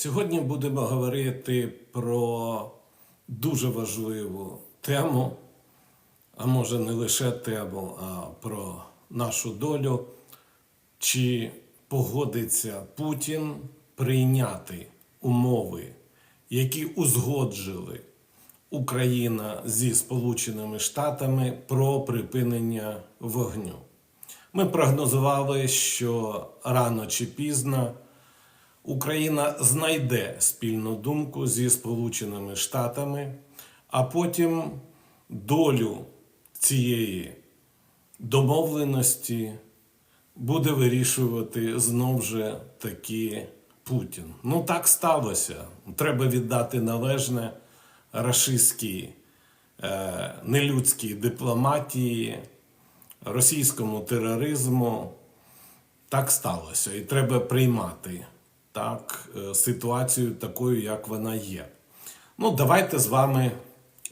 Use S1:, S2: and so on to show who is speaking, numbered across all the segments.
S1: Сьогодні будемо говорити про дуже важливу тему, а може не лише тему, а про нашу долю. Чи погодиться Путін прийняти умови, які узгоджили Україна зі Сполученими Штатами про припинення вогню? Ми прогнозували, що рано чи пізно Україна знайде спільну думку зі Сполученими Штатами, а потім долю цієї домовленості буде вирішувати знов же таки Путін. Ну так сталося. Треба віддати належне рашистській е, нелюдській дипломатії, російському тероризму. Так сталося, і треба приймати так, е, ситуацію такою, як вона є. Ну, давайте з вами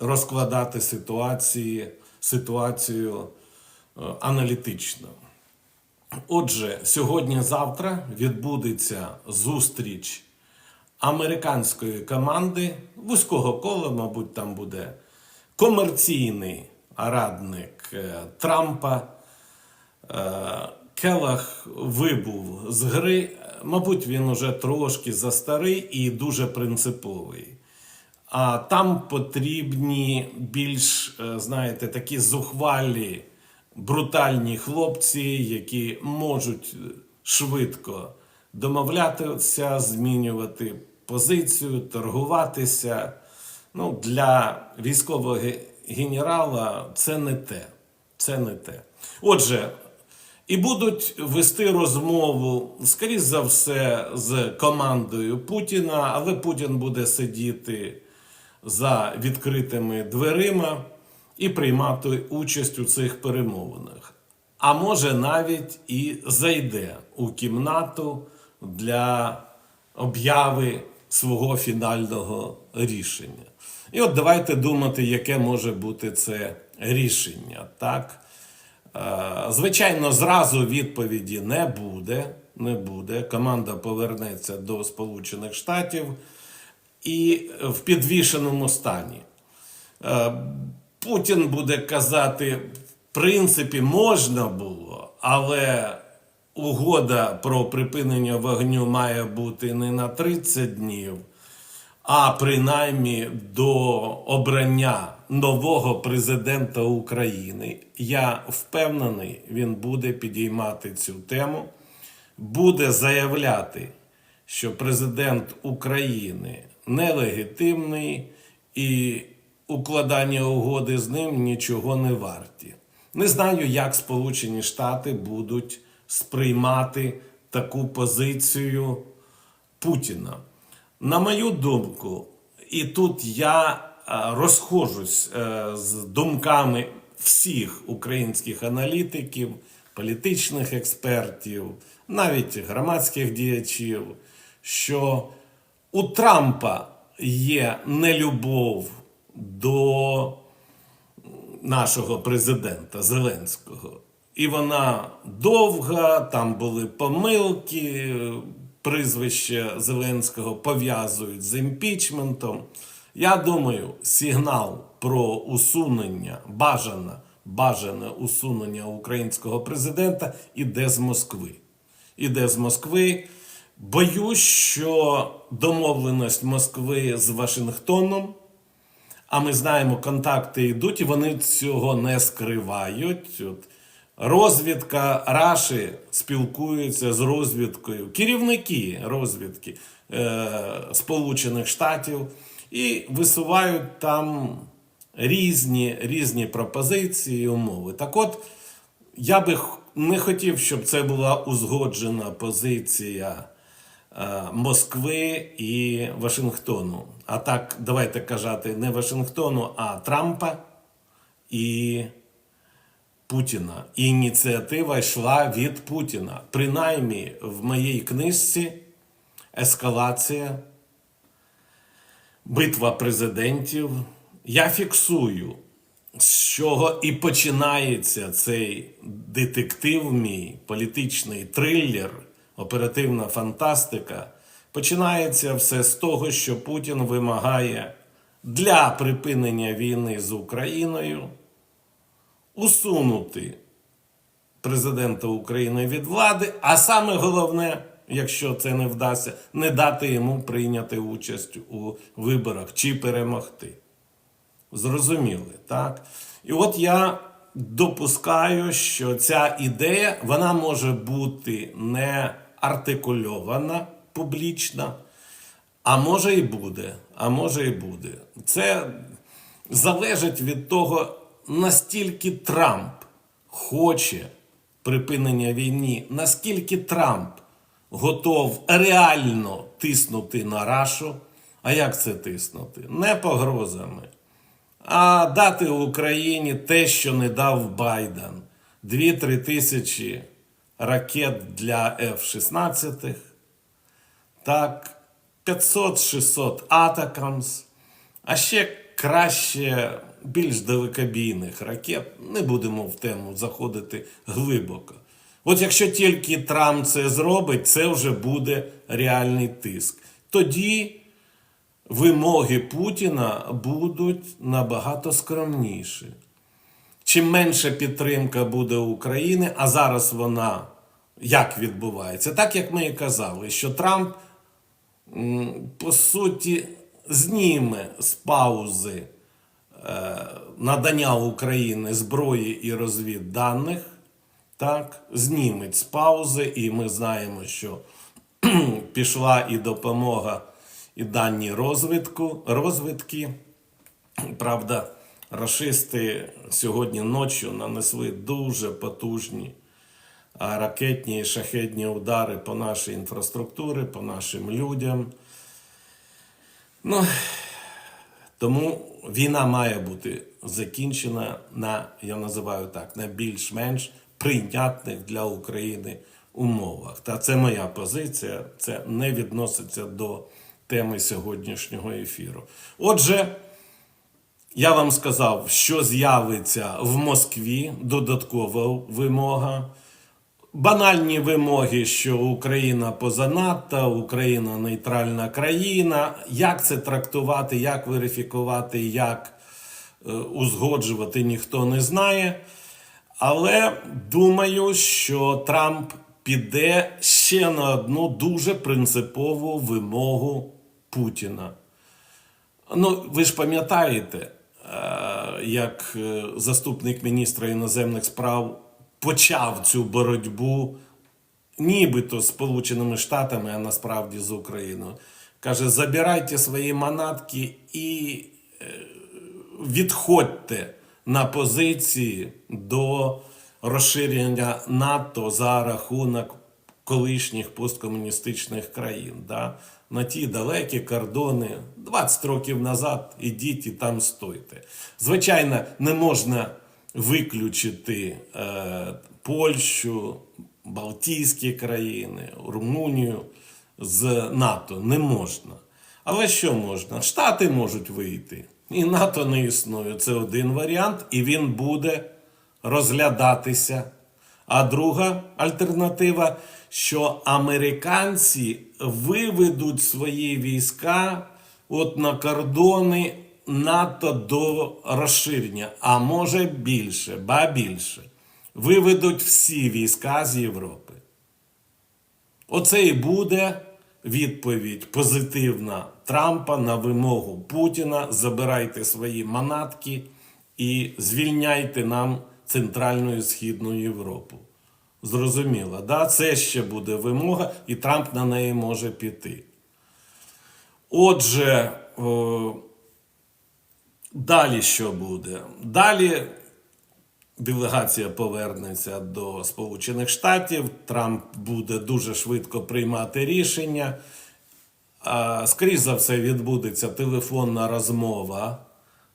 S1: розкладати ситуації, ситуацію е, аналітично. Отже, сьогодні-завтра відбудеться зустріч американської команди вузького кола, мабуть, там буде комерційний радник е, Трампа. Келах вибув з гри. Мабуть, він уже трошки застарий і дуже принциповий. А там потрібні більш, е, знаєте, такі зухвалі, брутальні хлопці, які можуть швидко домовлятися, змінювати позицію, торгуватися. Ну, для військового генерала це не те. Це не те. Отже, і будуть вести розмову, скоріш за все, з командою Путіна, але Путін буде сидіти за відкритими дверима і приймати участь у цих перемовинах. А може навіть і зайде у кімнату для обяви свого фінального рішення. І от давайте думати, яке може бути це рішення. Так? Е, Звичайно, зразу відповіді не буде. Не буде. Команда повернеться до Сполучених Штатів і в підвішеному стані. Е, Путін буде казати, в принципі, можна було, але угода про припинення вогню має бути не на 30 днів, а принаймні до обрання нового президента України. Я впевнений, він буде підіймати цю тему, буде заявляти, що президент України нелегітимний і укладання угоди з ним нічого не варті. Не знаю, як Сполучені Штати будуть сприймати таку позицію Путіна. На мою думку, і тут я е, розходжусь е, з думками всіх українських аналітиків, політичних експертів, навіть громадських діячів, що у Трампа є нелюбов до нашого президента Зеленського. І вона довга, там були помилки, прізвище Зеленського пов'язують з імпічментом. Я думаю, сигнал про усунення, бажане, бажане усунення українського президента іде з Москви. Іде з Москви. Боюсь, що домовленість Москви з Вашингтоном. А ми знаємо, контакти йдуть, і вони цього не скривають. От розвідка Раші спілкується з розвідкою, керівники розвідки е, Сполучених Штатів і висувають там різні, різні пропозиції і умови. Так от, я би не хотів, щоб це була узгоджена позиція е, Москви і Вашингтону. А так, давайте казати, не Вашингтону, а Трампа і Путіна. Ініціатива йшла від Путіна. Принаймні, в моїй книжці ескалація, битва президентів. Я фіксую, з чого і починається цей детектив мій, політичний трилер, оперативна фантастика Починається все з того, що Путін вимагає для припинення війни з Україною усунути президента України від влади, а саме головне, якщо це не вдасться, не дати йому прийняти участь у виборах чи перемогти. Зрозуміли, так? І от я допускаю, що ця ідея вона може бути не артикульована публічно, а може і буде. А може і буде. Це залежить від того, настільки Трамп хоче припинення війни, наскільки Трамп готов реально тиснути на Рашу. А як це тиснути? Не погрозами, а дати Україні те, що не дав Байден. 2-3 тисячі ракет для F-16, так, 500-600 Атакамс, а ще краще більш далекобійних ракет. Не будемо в тему заходити глибоко. От якщо тільки Трамп це зробить, це вже буде реальний тиск. Тоді вимоги Путіна будуть набагато скромніші. Чим менша підтримка буде України, а зараз вона як відбувається? Так як ми і казали, що Трамп, по суті, зніме з паузи е, надання України зброї і розвідданих, так, зніметь з паузи, і ми знаємо, що пішла і допомога, і дані розвитку, розвідки. Правда, рашисти сьогодні ночі нанесли дуже потужні ракетні і шахетні удари по нашій інфраструктурі, по нашим людям. Ну, тому війна має бути закінчена на, я називаю так, на більш-менш прийнятних для України умовах. Та це моя позиція, це не відноситься до теми сьогоднішнього ефіру. Отже, я вам сказав, що з'явиться в Москві додаткова вимога. Банальні вимоги, що Україна поза НАТО, Україна нейтральна країна. Як це трактувати, як верифікувати, як е, узгоджувати, ніхто не знає. Але думаю, що Трамп піде ще на одну дуже принципову вимогу Путіна. Ну, ви ж пам'ятаєте, е, як е, заступник міністра іноземних справ почав цю боротьбу нібито з Сполученими Штатами, а насправді з Україною. Каже: забирайте свої манатки і е, відходьте на позиції до розширення НАТО за рахунок колишніх посткомуністичних країн. Да? На ті далекі кордони 20 років назад ідіть і там стойте. Звичайно, не можна виключити е, Польщу, Балтійські країни, Румунію з НАТО. Не можна. Але що можна? Штати можуть вийти. І НАТО не існує. Це один варіант, і він буде розглядатися. А друга альтернатива, що американці виведуть свої війська от на кордони НАТО до розширення, а може більше, ба більше. Виведуть всі війська з Європи. Оце і буде відповідь позитивна Трампа на вимогу Путіна. Забирайте свої манатки і звільняйте нам Центральну і Східну Європу. Зрозуміло, да? це ще буде вимога, і Трамп на неї може піти. Отже, о, далі що буде? Далі делегація повернеться до Сполучених Штатів. Трамп буде дуже швидко приймати рішення. А, Скоріше за все, відбудеться телефонна розмова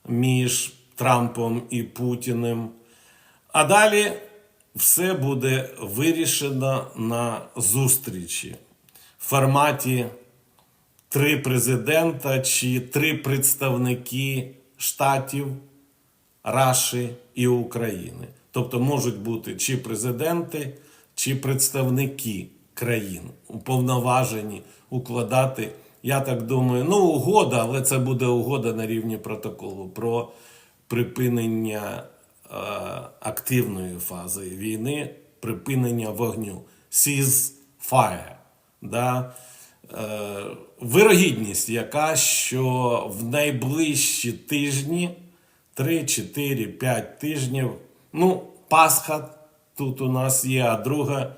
S1: між Трампом і Путіним. А далі все буде вирішено на зустрічі в форматі три президента чи три представники штатів Раші і України. Тобто можуть бути чи президенти, чи представники країн уповноважені укладати. Я так думаю, ну угода, але це буде угода на рівні протоколу про припинення е, активної фази війни, припинення вогню. Ceasefire. Да? Е, вирогідність, яка що в найближчі тижні, 3, 4, 5 тижнів, ну, Пасха тут у нас є, а друге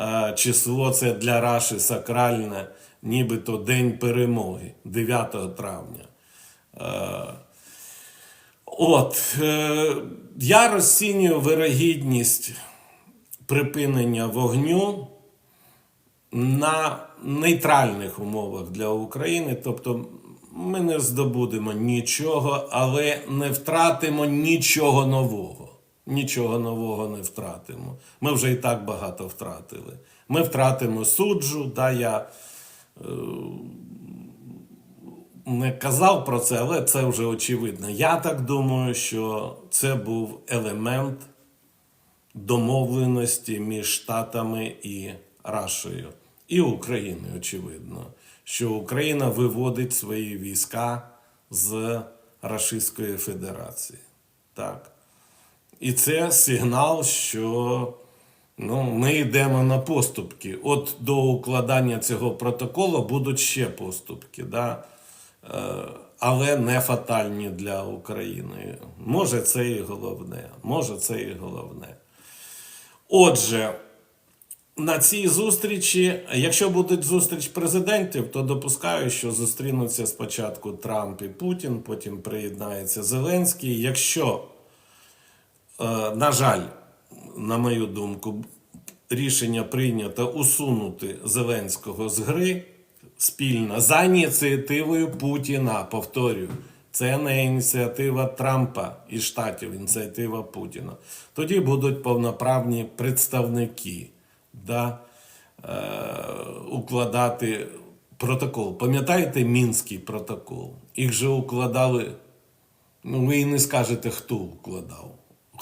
S1: е, число це для Раші сакральне, нібито День перемоги 9 травня. Е, От, е, я розцінюю вирогідність припинення вогню на нейтральних умовах для України. Тобто ми не здобудемо нічого, але не втратимо нічого нового. Нічого нового не втратимо. Ми вже і так багато втратили. Ми втратимо суджу, да, я не казав про це, але це вже очевидно. Я так думаю, що це був елемент домовленості між Штатами і Рашею, і Україною, очевидно, що Україна виводить свої війська з Рашистської Федерації. Так. І це сигнал, що ну, ми йдемо на поступки. От до укладання цього протоколу будуть ще поступки. Да? Е, але не фатальні для України. Може, це і головне. Може, це і головне. Отже, на цій зустрічі, якщо буде зустріч президентів, то допускаю, що зустрінуться спочатку Трамп і Путін, потім приєднається Зеленський. Якщо, е, на жаль, на мою думку, рішення прийнято усунути Зеленського з гри спільно за ініціативою Путіна, повторюю. Це не ініціатива Трампа і Штатів, ініціатива Путіна. Тоді будуть повноправні представники да, е, укладати протокол. Пам'ятаєте Мінський протокол? Їх же укладали. Ну, ви і не скажете, хто укладав,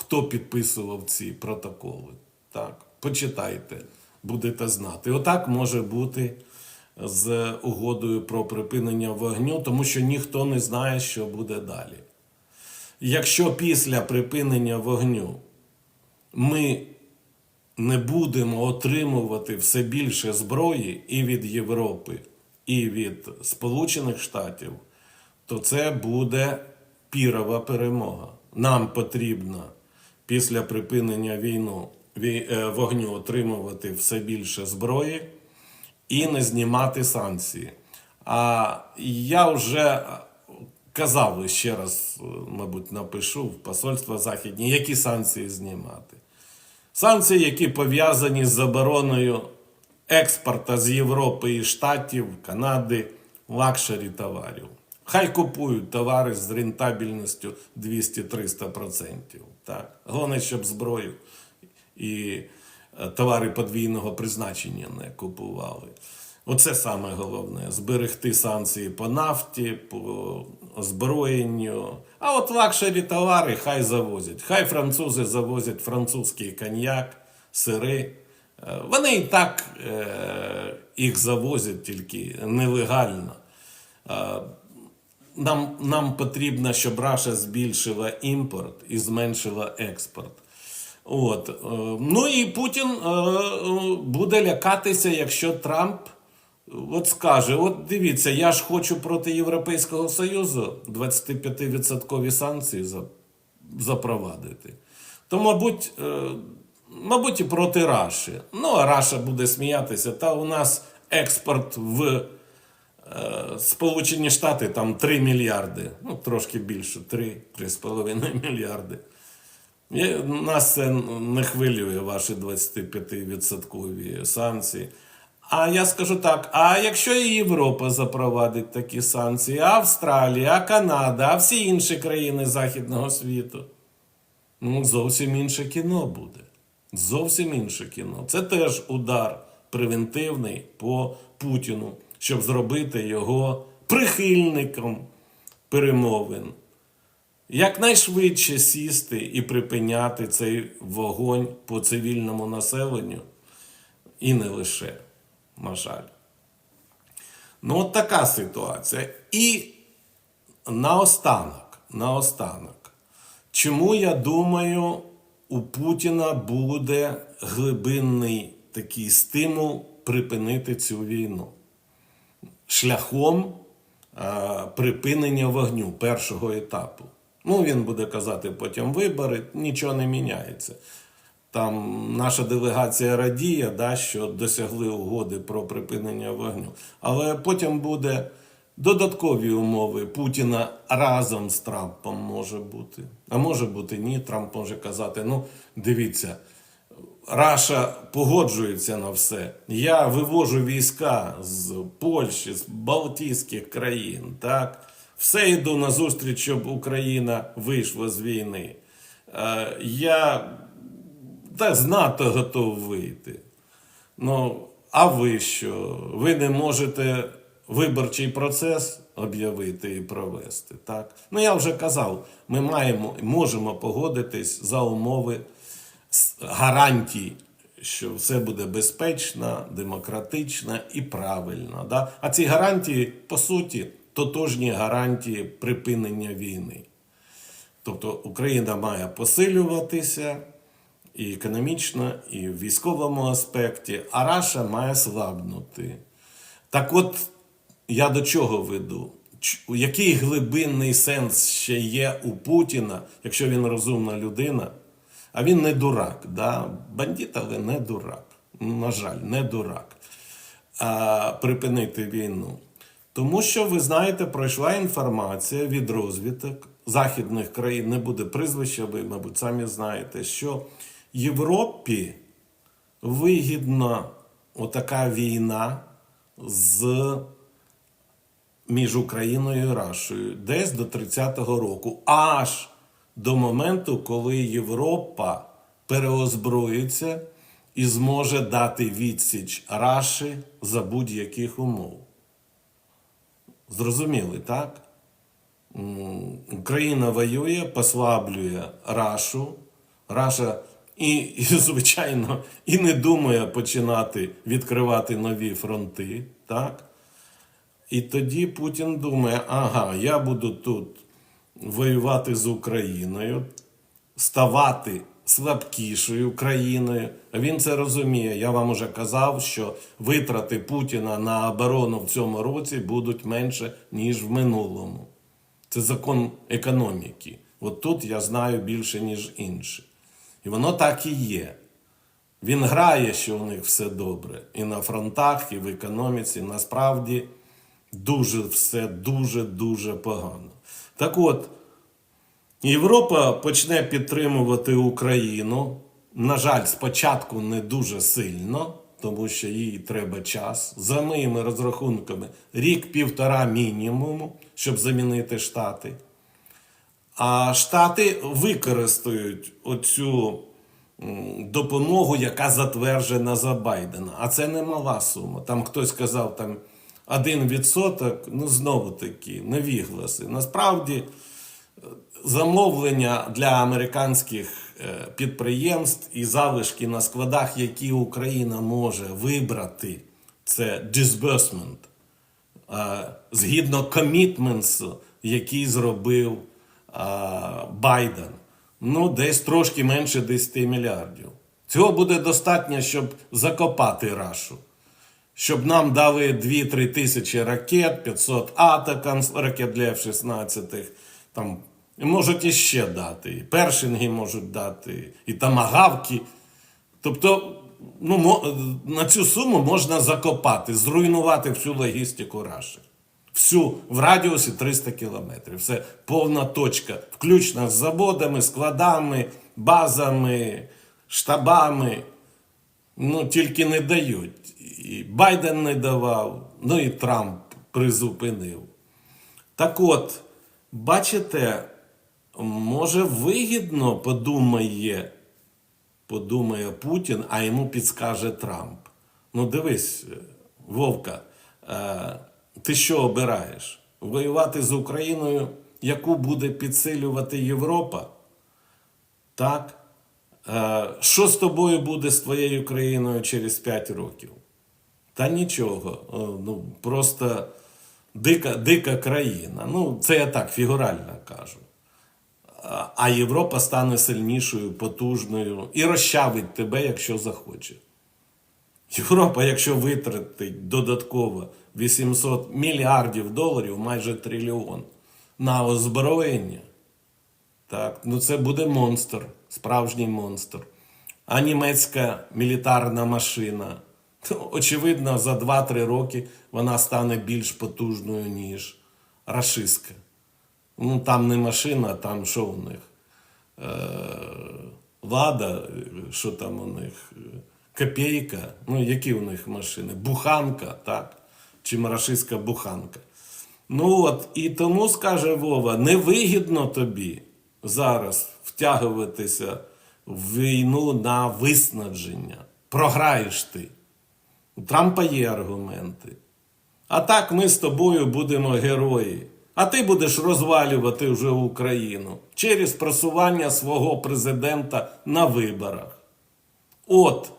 S1: хто підписував ці протоколи. Так, почитайте, будете знати. Отак може бути з угодою про припинення вогню, тому що ніхто не знає, що буде далі. Якщо після припинення вогню ми не будемо отримувати все більше зброї і від Європи, і від Сполучених Штатів, то це буде пірова перемога. Нам потрібно після припинення війну, е, вогню отримувати все більше зброї і не знімати санкції. А я вже казав ще раз, е, мабуть, напишу в посольства західні, які санкції знімати. Санкції, які пов'язані з забороною експорту з Європи і Штатів, Канади, лакшері товарів. Хай купують товари з рентабельністю 200-300%. Так? Головне, щоб зброю і е, товари подвійного призначення не купували. Оце саме головне зберегти санкції по нафті, по озброєнню. А от лакшері товари хай завозять. Хай французи завозять французький коньяк, сири. Е, Вони і так е, їх завозять тільки нелегально. Нам, нам потрібно, щоб Раша збільшила імпорт і зменшила експорт. От. е, Ну і Путін е, е, буде лякатися, якщо Трамп от скаже: от дивіться, я ж хочу проти Європейського Союзу 25% санкції запровадити. То, мабуть, мабуть, і проти Раші. Ну, а Раша буде сміятися, та у нас експорт в Сполучені Штати там 3 мільярди, ну трошки більше, 3-3,5 мільярди. І нас це не хвилює ваші 25% санкції. А я скажу так: а якщо і Європа запровадить такі санкції, Австралія, Канада, а всі інші країни Західного світу, ну зовсім інше кіно буде. Зовсім інше кіно. Це теж удар превентивний по Путіну, щоб зробити його прихильником перемовин якнайшвидше сісти і припиняти цей вогонь по цивільному населенню, і не лише. На жаль. Ну, от така ситуація. І наостанок, наостанок. Чому я думаю, у Путіна буде глибинний такий стимул припинити цю війну? Шляхом е, припинення вогню першого етапу. Ну, він буде казати потім вибори, нічого не міняється. Там наша делегація радіє, да, що досягли угоди про припинення вогню. Але потім буде додаткові умови Путіна разом з Трампом може бути. А може бути ні. Трамп може казати: ну, дивіться, Раша погоджується на все. Я вивожу війська з Польщі, з Балтійських країн. Так? Все йду на зустріч, щоб Україна вийшла з війни. Е, Я та з НАТО готов вийти. Ну, а ви що? Ви не можете виборчий процес об'явити і провести. Так? Ну, я вже казав, ми маємо, можемо погодитись за умови гарантій, що все буде безпечно, демократично і правильно. Да? А ці гарантії, по суті, тотожні гарантії припинення війни. Тобто Україна має посилюватися і економічно, і в військовому аспекті, а Раша має слабнути. Так от я до чого веду? Який глибинний сенс ще є у Путіна, якщо він розумна людина, а він не дурак, да? бандит, але не дурак. На жаль, не дурак. А, припинити війну. Тому що, ви знаєте, пройшла інформація від розвідок західних країн, не буде прізвища, ви, мабуть, самі знаєте, що Європі вигідна отака війна з між Україною і Рашою десь до 30-го року, аж до моменту, коли Європа переозброїться і зможе дати відсіч Раші за будь-яких умов. Зрозуміли, так? Україна воює, послаблює Рашу. Раша і, і, звичайно, і не думає починати відкривати нові фронти. Так? І тоді Путін думає: ага, я буду тут воювати з Україною, ставати слабкішою країною. Він це розуміє. Я вам уже казав, що витрати Путіна на оборону в цьому році будуть менше, ніж в минулому. Це закон економіки. От тут я знаю більше, ніж інші. І воно так і є. Він грає, що у них все добре. І на фронтах, і в економіці. Насправді дуже все дуже-дуже погано. Так от, Європа почне підтримувати Україну. На жаль, спочатку не дуже сильно, тому що їй треба час. За моїми розрахунками, рік-півтора мінімуму, щоб замінити Штати. А Штати використають оцю допомогу, яка затверджена за Байдена. А це не мала сума. Там хтось сказав, там 1%, ну знову таки, невігласи. Насправді замовлення для американських е, підприємств і залишки на складах, які Україна може вибрати, це disbursement, е, згідно commitments, який зробив е, Байден. Ну, десь трошки менше 10 мільярдів. Цього буде достатньо, щоб закопати Рашу. Щоб нам дали 2-3 тисячі ракет, 500 атакамс, ракет для F-16, там можуть іще дати. І першинги можуть дати, і тамагавки. Тобто, ну, на цю суму можна закопати, зруйнувати всю логістику Раші. Всю в радіусі 300 кілометрів. Це повна точка, включно з заводами, складами, базами, штабами. Ну, тільки не дають. І Байден не давав, ну і Трамп призупинив. Так от, бачите, може вигідно подумає, подумає Путін, а йому підскаже Трамп. Ну, дивись, Вовка, е, ти що обираєш? Воювати з Україною, яку буде підсилювати Європа? Так? Е, Що з тобою буде з твоєю країною через 5 років? Та нічого. Ну, просто дика, дика країна. Ну, це я так фігурально кажу. А- А Європа стане сильнішою, потужною і розчавить тебе, якщо захоче. Європа, якщо витратить додатково 800 мільярдів доларів, майже трильйон, на озброєння, так, ну це буде монстр, справжній монстр. А німецька мілітарна машина. Очевидно, за 2-3 роки вона стане більш потужною, ніж рашистська. Ну, там не машина, там що у них? Е, Лада, що там у них? Копійка. Ну, які у них машини? Буханка, так? Чи рашистська буханка. Ну от, і тому, скаже Вова, невигідно тобі зараз втягуватися в війну на виснаження. Програєш ти. У Трампа є аргументи. А так ми з тобою будемо герої. А ти будеш розвалювати вже Україну через просування свого президента на виборах. От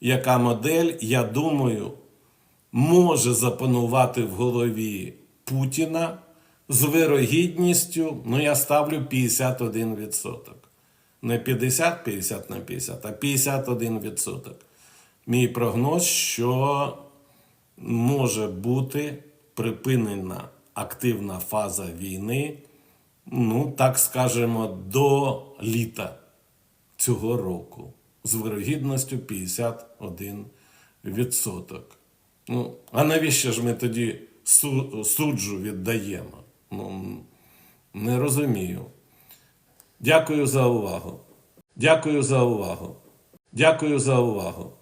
S1: яка модель, я думаю, може запанувати в голові Путіна з вирогідністю, ну я ставлю 51%. Не 50, 50 на 50, а 51%. Мій прогноз, що може бути припинена активна фаза війни, ну, так скажемо, до літа цього року з вирогідністю 51%. Ну, а навіщо ж ми тоді суджу віддаємо? Ну, не розумію. Дякую за увагу. Дякую за увагу. Дякую за увагу.